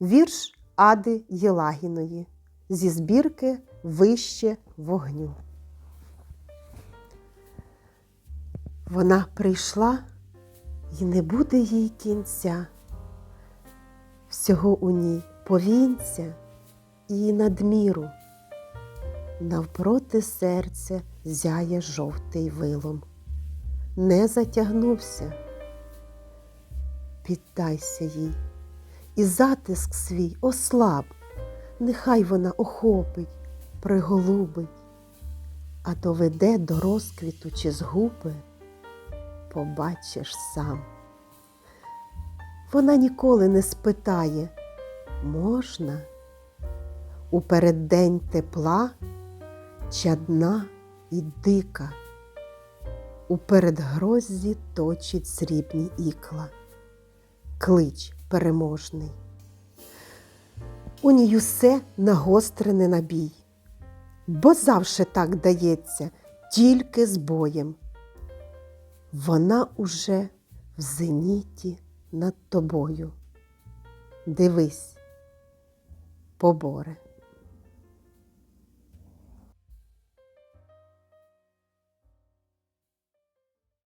Вірш Ади Єлагіної зі збірки Вище вогню. Вона прийшла і не буде їй кінця. Всього у ній повінця і надміру. Навпроти серця зяє жовтий вилом. Не затягнувся. Піддайся їй, і затиск свій ослаб, нехай вона охопить, приголубить, а доведе до розквіту чи згуби, побачиш сам. Вона ніколи не спитає, можна? У переддень тепла чадна і дика, у передгроззі точить срібні ікла, клич переможний. У ній усе нагострене на бій, бо завше так дається, тільки з боєм. Вона уже в зеніті над тобою. Дивись, поборе.